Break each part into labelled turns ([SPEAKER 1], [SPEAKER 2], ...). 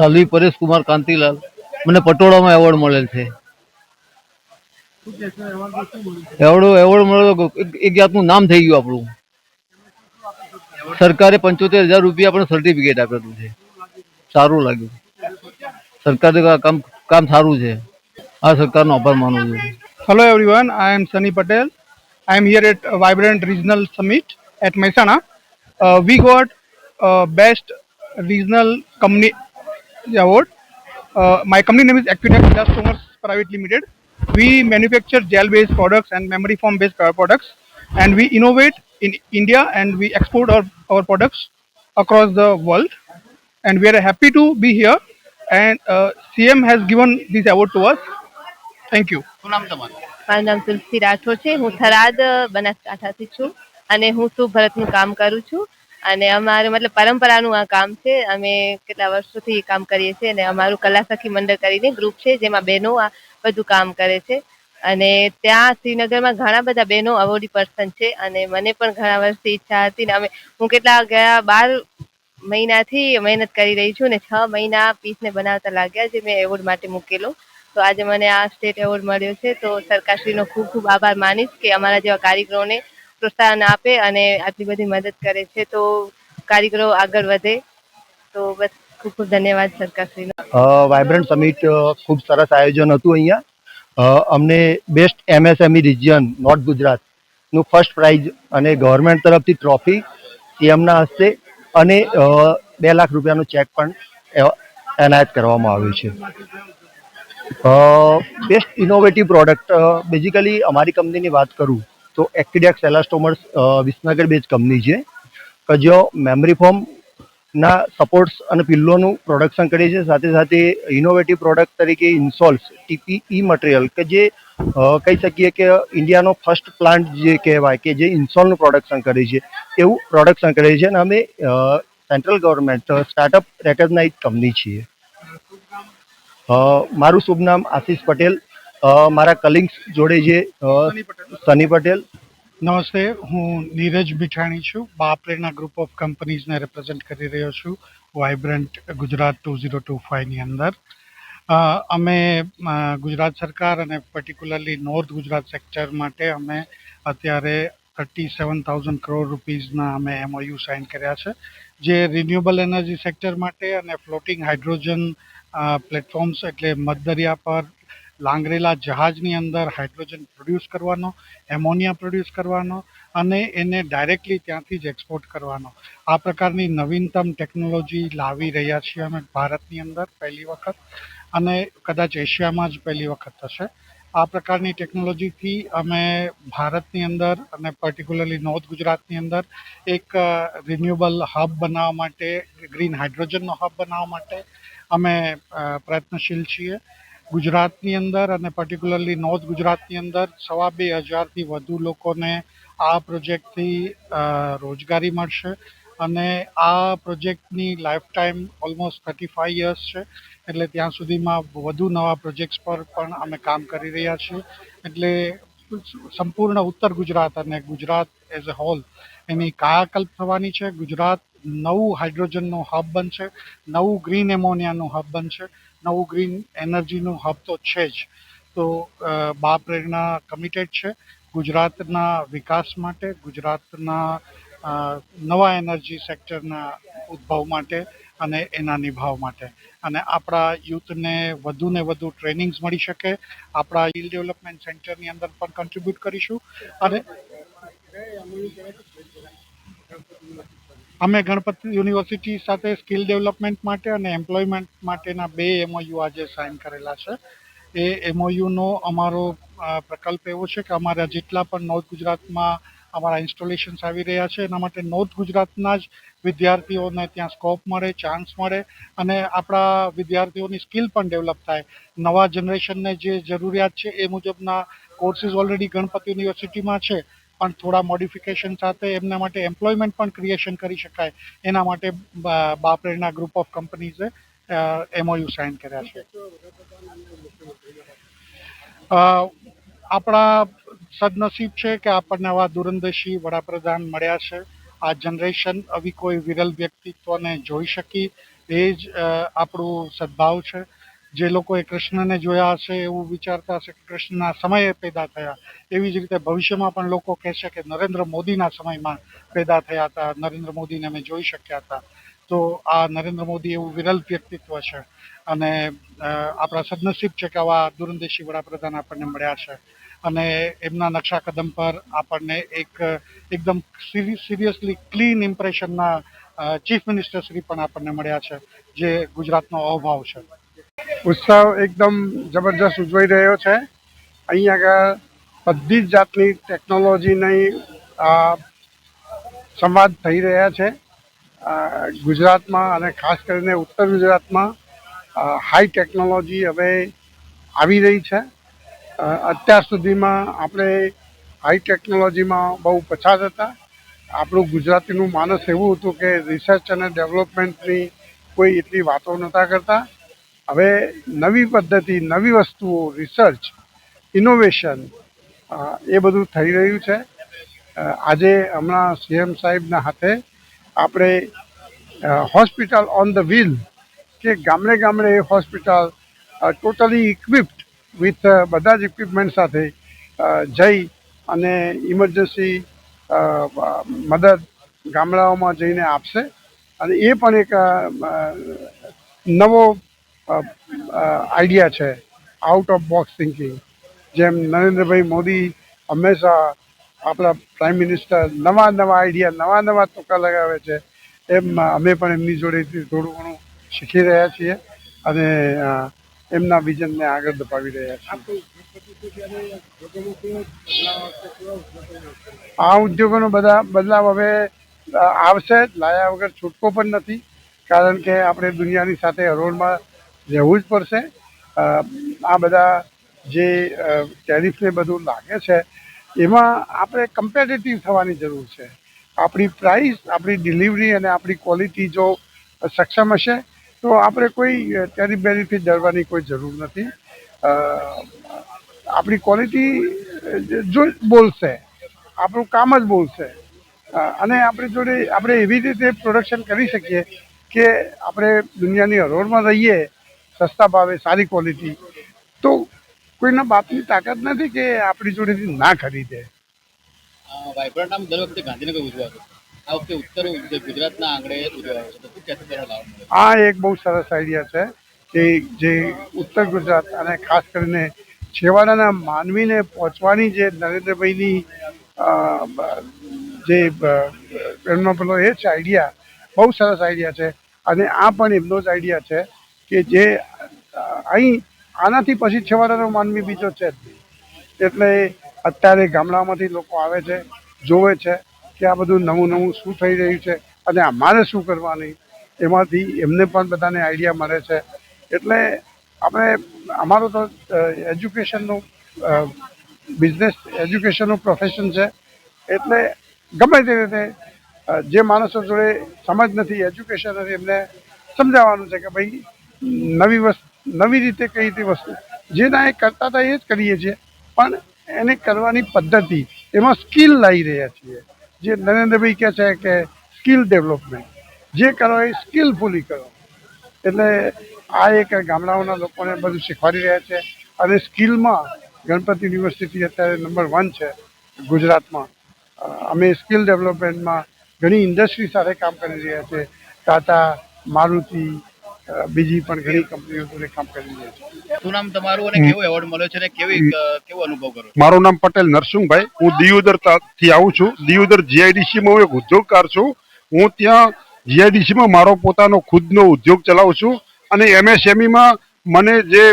[SPEAKER 1] સાલવી પરેશ કુમાર કાંતિલાલ. મને પટોળામાં એવોર્ડ મળેલ છે. એવોર્ડ એવોર્ડ મળેલો એક- જાતનું નામ થઈ ગયું આપણું. સરકારે પંચોતેર હજાર રૂપિયા આપણને સર્ટિફિકેટ આપેલું છે સારું લાગ્યું. સરકારે કામ કામ સારું છે. આ સરકારનો આભાર માનું છું.
[SPEAKER 2] Hello everyone I am Sunny Patel I am here at Vibrant Regional Summit at Mehsana Uh, we got uh, Best Regional Award. Uh, my company name is Equidex Elastomers Private Limited. We manufacture gel-based products and memory foam-based products, and we innovate in India and we export our, our products across the world. And we are happy to be here. And uh, CM has given this award to us. Thank you.
[SPEAKER 3] મારું નામ તુલસી રાઠોડ છે હું થરાદ બનાસકાંઠાથી છું અને હું શુભ ભરતનું કામ કરું છું અને અમારે મતલબ પરંપરાનું આ કામ છે. અમે કેટલા વર્ષોથી કામ કરીએ છીએ અને અમારું કલા સખી મંડળ કરીને ગ્રુપ છે જેમાં બહેનો આ બધું કામ કરે છે. અને ત્યાં શ્રીનગરમાં ઘણા બધા બહેનો અવોર્ડી પર્સન છે અને મને પણ ઘણા વર્ષથી ઈચ્છા હતી ને અમે, હું કેટલા ગયા બાર મહિનાથી મહેનત કરી રહી છું ને છ મહિના પીસને બનાવતા લાગ્યા જે મેં એવોર્ડ માટે મૂકેલો. તો આજે મને આ સ્ટેટ એવોર્ડ મળ્યો છે. તો સરકારશ્રીનો ખૂબ ખૂબ આભાર માનીશ કે અમારા જેવા કારીગરોને પ્રોત્સાહન આપે અને આટલી બધી મદદ કરે છે. તો કારીગરો આગળ વધે. તો બસ ખૂબ ખૂબ ધન્યવાદ સરકારશ્રીનો.
[SPEAKER 4] વાઇબ્રન્ટ સમિટ ખૂબ સરસ આયોજન હતું અહીંયા. અમને બેસ્ટ એમએસએમઈ રિજિયન નોર્થ ગુજરાતનું ફર્સ્ટ પ્રાઇઝ અને ગવર્મેન્ટ તરફથી ટ્રોફી સીએમના હસ્તે અને બે લાખ રૂપિયાનો ચેક પણ એનાયત કરવામાં આવ્યો છે. બેસ્ટ ઇનોવેટિવ પ્રોડક્ટ બેઝિકલી અમારી કંપનીની વાત કરું તો Actidex elastomers Visnagar base company છે. કે જો મેમરી ફોર્મ ના સપોર્ટ્સ અને પિલ્લોનું પ્રોડક્શન કરીએ છીએ સાથે સાથે ઇનોવેટિવ પ્રોડક્ટ તરીકે ઇન્સોલ્સ, ટીપીઈ મટીરિયલ, કે જે કહી શકીએ કે ઇન્ડિયાનો ફર્સ્ટ પ્લાન્ટ જે કહેવાય કે જે ઇન્સોલનું પ્રોડક્શન કરે છે. એવું પ્રોડક્શન કરે છે અને અમે central government startup recognise company છીએ. મારું શુભ નામ આશીષ પટેલ મારા કલિંગ્સ જોડે છે સની પટેલ.
[SPEAKER 2] નમસ્તે હું નીરજ બિઠાણી છું. બાપરેના ગ્રુપ ઓફ કંપનીઝને રિપ્રેઝેન્ટ કરી રહ્યો છું vibrant Gujarat two zero two ફાઇવની અંદર. અમે ગુજરાત સરકાર અને પર્ટિક્યુલરલી નોર્થ ગુજરાત સેક્ટર માટે અમે અત્યારે થર્ટી સેવન થાઉઝન્ડ કરોડ રૂપીઝના અમે એમઓયુ સાઇન કર્યા છે. જે રિન્યુએબલ એનર્જી સેક્ટર માટે અને ફ્લોટિંગ હાઇડ્રોજન પ્લેટફોર્મ્સ એટલે મધદરિયા પર લાંગરેલા જહાજની અંદર હાઇડ્રોજન પ્રોડ્યુસ કરવાનો, એમોનિયા પ્રોડ્યુસ કરવાનો અને એને ડાયરેક્ટલી ત્યાંથી જ એક્સપોર્ટ કરવાનો. આ પ્રકારની નવીનતમ ટેકનોલોજી લાવી રહ્યા છીએ અમે ભારતની અંદર પહેલી વખત અને કદાચ એશિયામાં જ પહેલી વખત થશે. આ પ્રકારની ટેકનોલોજીથી અમે ભારતની અંદર અને પર્ટિક્યુલરલી નોર્થ ગુજરાતની અંદર એક રિન્યુએબલ હબ બનાવવા માટે ગ્રીન હાઇડ્રોજનનો હબ બનાવવા માટે અમે પ્રયત્નશીલ છીએ. ગુજરાતની અંદર અને પર્ટિક્યુલરલી નોર્થ ગુજરાતની અંદર સવા બે હજારથી વધુ લોકોને આ પ્રોજેક્ટથી રોજગારી મળશે. અને આ પ્રોજેક્ટની life time almost thirty five years છે. એટલે ત્યાં સુધીમાં વધુ નવા પ્રોજેક્ટ્સ પર પણ અમે કામ કરી રહ્યા છીએ. એટલે સંપૂર્ણ ઉત્તર ગુજરાત અને ગુજરાત એઝ અ હોલ એની કાયાકલ્પ થવાની છે. ગુજરાત નવું હાઇડ્રોજનનું હબ બનશે. નવું ગ્રીન એમોનિયાનું હબ બનશે. નવું ગ્રીન એનર્જીનું હબ તો છે જ. તો બા પ્રેરણા કમિટેડ છે. ગુજરાતના વિકાસ માટે, ગુજરાતના નવા એનર્જી સેક્ટરના ઉદ્ભવ માટે અને એના નિભાવ માટે. અને આપણા યુથને વધુ ને વધુ ટ્રેનિંગ્સ મળી શકે. આપણા હિલ ડેવલપમેન્ટ સેન્ટરની અંદર પણ કન્ટ્રીબ્યુટ કરીશું. અને અમે ગણપતિ યુનિવર્સિટી સાથે સ્કિલ ડેવલપમેન્ટ માટે અને એમ્પ્લોયમેન્ટ માટેના બે એમઓયુ આજે સાઇન કરેલા છે. એ એમઓયુનો અમારો પ્રકલ્પ એવો છે કે અમારા જેટલા પણ નોર્થ ગુજરાતમાં અમારા ઇન્સ્ટોલેશન્સ આવી રહ્યા છે, એના માટે નોર્થ ગુજરાતના જ વિદ્યાર્થીઓને ત્યાં સ્કોપ મળે ચાન્સ મળે અને આપણા વિદ્યાર્થીઓની સ્કિલ પણ ડેવલપ થાય. નવા જનરેશનને જે જરૂરિયાત છે એ મુજબના કોર્સીસ ઓલરેડી ગણપતિ યુનિવર્સિટીમાં છે. પણ થોડા મોડિફિકેશન સાથે એમના માટે એમ્પ્લોયમેન્ટ પણ ક્રિએશન કરી શકાય. એના માટે બાપરેના ગ્રુપ ઓફ કંપનીઝે એમઓયુ સાઇન કર્યા છે. આપણા સદનસીબ છે કે આપણને આવા દૂરંદેશી વડાપ્રધાન મળ્યા છે. આ જનરેશન આવી કોઈ વિરલ વ્યક્તિત્વને જોઈ શકી. એ જ આપણું સદભાવ છે. જે લોકોએ કૃષ્ણને જોયા હશે એવું વિચારતા હશે કે કૃષ્ણના સમયે પેદા થયા. એવી જ રીતે ભવિષ્યમાં પણ લોકો કહેશે કે નરેન્દ્ર મોદીના સમયમાં પેદા થયા હતા. નરેન્દ્ર મોદીને અમે જોઈ શક્યા હતા. તો આ નરેન્દ્ર મોદી એવું વિરલ વ્યક્તિત્વ છે. અને આપણા સદનસીબ છે કે આવા દૂરંદેશી વડાપ્રધાન આપણને મળ્યા છે. અને એમના નકશા કદમ પર આપણને એક, એકદમ સિરિયસલી ક્લીન ઇમ્પ્રેશનના ચીફ મિનિસ્ટર શ્રી પણ આપણને મળ્યા છે, જે ગુજરાતનો અભાવ છે.
[SPEAKER 5] ઉત્સવ એકદમ જબરજસ્ત ઉજવાઈ રહ્યો છે. અહીંયા આગળ બધી જ જાતની ટેકનોલોજીની સંવાદ થઈ રહ્યા છે. ગુજરાતમાં અને ખાસ કરીને ઉત્તર ગુજરાતમાં હાઈ ટેકનોલોજી હવે આવી રહી છે. અત્યાર સુધીમાં આપણે હાઈ ટેકનોલોજીમાં બહુ પછાત હતા. આપણું ગુજરાતીનું માનસ એવું હતું કે રિસર્ચ અને ડેવલપમેન્ટની કોઈ એટલી વાતો નહોતા કરતા. હવે નવી પદ્ધતિ, નવી વસ્તુઓ રિસર્ચ ઇનોવેશન એ બધું થઈ રહ્યું છે. આજે હમણાં સીએમ સાહેબના હાથે આપણે હોસ્પિટલ ઓન ધ વ્હીલ કે ગામડે ગામડે એ હોસ્પિટલ ટોટલી ઇક્વિપ્ડ વિથ બધા જ ઇક્વિપમેન્ટ સાથે જઈ અને ઇમરજન્સી મદદ ગામડાઓમાં જઈને આપશે. અને એ પણ એક નવો આઈડિયા છે. આઉટ ઓફ બોક્સ થિંકિંગ જેમ નરેન્દ્રભાઈ મોદી હંમેશા આપણા પ્રાઇમ મિનિસ્ટર નવા નવા આઈડિયા નવા નવા ટોકા લગાવે છે. એમ અમે પણ એમની જોડેથી થોડું ઘણું શીખી રહ્યા છીએ અને એમના વિઝનને આગળ ધપાવી રહ્યા છીએ. આ ઉદ્યોગોનો બધા બદલાવ હવે આવશે. લાયા વગર છૂટકો પણ નથી. કારણ કે આપણે દુનિયાની સાથે હરોળમાં રહેવું જ પડશે. આ બધા જે ટેરિફને બધું લાગે છે, એમાં આપણે કમ્પેરેટિવ થવાની જરૂર છે. આપણી પ્રાઇસ આપણી ડિલિવરી અને આપણી ક્વોલિટી જો સક્ષમ હશે, તો આપણે કોઈ ટેરિફ બેનિફિટ ડરવાની કોઈ જરૂર નથી. આપણી ક્વોલિટી જો બોલશે, આપણું કામ જ બોલશે. અને આપણી જોડે, આપણે એવી રીતે પ્રોડક્શન કરી શકીએ કે આપણે દુનિયાની હરોળમાં રહીએ સસ્તા ભાવે સારી ક્વોલિટી તો કોઈના બાપની તાકાત નથી કે આપણી જોડેથી ના ખરીદે?
[SPEAKER 6] વાઇબ્રન્ટ આમ દર વખતે ગાંધીનગર ઉજવાતો આ વખતે ઉત્તર ગુજરાતના આંગણે ઉજવાયો છે. તો શું કહેશો તેનો લાભ મળે?
[SPEAKER 5] આ એક બહુ સરસ આઈડિયા છે કે જે ઉત્તર ગુજરાત અને ખાસ કરીને છેવાડાના માનવીને પહોંચવાની જે નરેન્દ્રભાઈની જે એમનો પેલો એ છે આઈડિયા બહુ સરસ આઈડિયા છે. અને આ પણ એમનો જ આઈડિયા છે. કે જે અહીં આનાથી પછી છેવાડાનો માનવી બીજો છે જ એટલે અત્યારે ગામડામાંથી લોકો આવે છે, જોવે છે કે આ બધું નવું નવું શું થઈ રહ્યું છે અને અમારે શું કરવાની? એમાંથી એમને પણ બધાને આઈડિયા મળે છે. એટલે આપણે, અમારો તો એજ્યુકેશનનું બિઝનેસ એજ્યુકેશનનું પ્રોફેશન છે. એટલે ગમે તે રીતે જે માણસો જોડે સમજ નથી, એજ્યુકેશન નથી, એમને સમજાવવાનું છે કે ભાઈ નવી વસ્તુ, નવી રીતે કઈ તે વસ્તુ. જે ના એ કરતા હતા એ જ કરીએ છીએ. પણ એને કરવાની પદ્ધતિ, એમાં સ્કિલ લાવી રહ્યા છીએ. જે નરેન્દ્રભાઈ કહે છે કે સ્કિલ ડેવલપમેન્ટ. જે કરો એ સ્કિલફુલી કરો. એટલે આ એક ગામડાઓના લોકોને બધું શીખવાડી રહ્યા છે. અને સ્કિલમાં ગણપતિ યુનિવર્સિટી અત્યારે નંબર વન છે ગુજરાતમાં. અમે સ્કિલ ડેવલપમેન્ટમાં ઘણી ઇન્ડસ્ટ્રી સાથે કામ કરી રહ્યા છે. ટાટા, મારુતિ બીજી પણ ઘણી કંપનીઓ જોડે કામ કરી રહ્યા છે.
[SPEAKER 6] શું નામ તમારું અને કેવો એવોર્ડ મળ્યો છે અને કેવી કેવો અનુભવ કરો
[SPEAKER 7] મારું નામ પટેલ નરસિંહભાઈ. હું દિયોદરથી આવું છું. દિયોદર જીઆઈડીસીમાં હું એક ઉદ્યોગકાર છું. હું ત્યાં જીઆઈડીસીમાં મારો પોતાનો ખુદનો ઉદ્યોગ ચલાવું છું અને એમએસએમઈમાં મને જે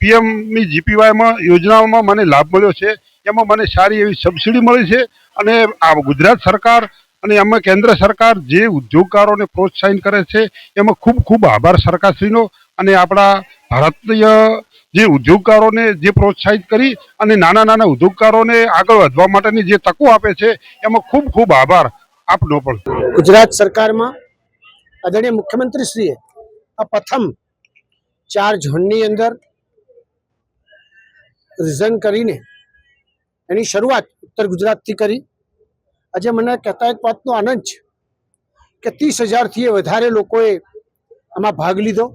[SPEAKER 7] પીએમની જીપીવાય જીપીવાયમાં યોજનાઓમાં મને લાભ મળ્યો છે. એમાં મને સારી એવી સબસિડી મળી છે અને આ ગુજરાત સરકાર અને એમાં કેન્દ્ર સરકાર જે ઉદ્યોગકારોને પ્રોત્સાહિત કરે છે, એમાં ખૂબ ખૂબ આભાર સરકારશ્રીનો અને આપણા ભારતીય જે ઉદ્યોગકારોને જે પ્રોત્સાહિત કરી અને નાના નાના ઉદ્યોગકારોને આગળ વધવા માટેની જે તકો આપે છે, એમાં ખૂબ ખૂબ આભાર આપનો પણ.
[SPEAKER 8] ગુજરાત સરકારમાં આદરણીય મુખ્યમંત્રીશ્રીએ આ પ્રથમ ચાર ઝોનની અંદર રિઝન કરીને એની શરૂઆત ઉત્તર ગુજરાતથી કરી. આજે મને કહેતા એક વાતનો આનંદ છે કે ત્રીસ હજારથી વધારે લોકોએ આમાં ભાગ લીધો.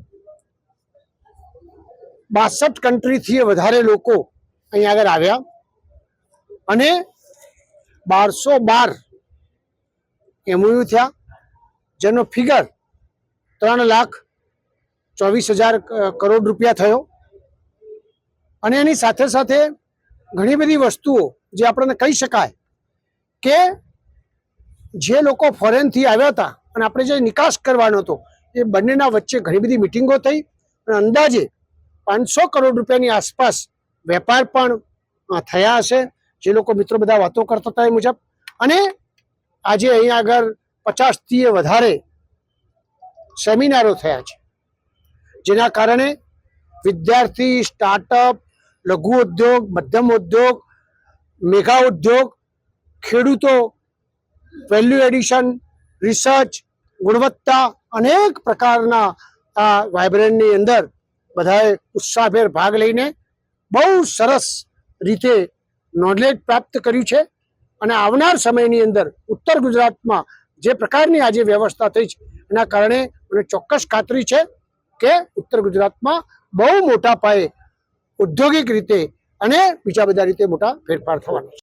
[SPEAKER 8] બાસઠ કન્ટ્રીથી વધારે લોકો અહીંયા આગળ આવ્યા. અને બારસો બાર એમઓયુ થયા, જેનો ફિગર ત્રણ લાખ ચોવીસ હજાર કરોડ રૂપિયા થયો. અને એની સાથે સાથે ઘણી બધી વસ્તુઓ જે આપણને કહી શકાય કે જે લોકો ફોરેનથી આવ્યા હતા અને આપણે જે નિકાસ કરવાનો હતો, એ બંનેના વચ્ચે ઘણી બધી મિટિંગો થઈ અને અંદાજે પાંચસો કરોડ રૂપિયાની આસપાસ વેપાર પણ થયા હશે. જે લોકો મિત્રો બધા વાતો કરતા હતા એ મુજબ. અને આજે અહીંયા આગળ પચાસથી વધારે સેમિનારો થયા છે. જેના કારણે વિદ્યાર્થી સ્ટાર્ટઅપ લઘુ ઉદ્યોગ, મધ્યમ ઉદ્યોગ, મેગા ઉદ્યોગ, ખેડૂતો વેલ્યુ એડિશન, રિસર્ચ, ગુણવત્તા અનેક પ્રકારના આ વાઇબ્રન્ટની અંદર બધાએ ઉત્સાહભેર ભાગ લઈને બહુ સરસ રીતે નોલેજ પ્રાપ્ત કર્યું છે. અને આવનાર સમયની અંદર ઉત્તર ગુજરાતમાં જે પ્રકારની આજે વ્યવસ્થા થઈ છે, એના કારણે મને ચોક્કસ ખાતરી છે કે ઉત્તર ગુજરાતમાં બહુ મોટા પાયે ઔદ્યોગિક રીતે અને બીજા બધા રીતે મોટા ફેરફાર થવાનો છે.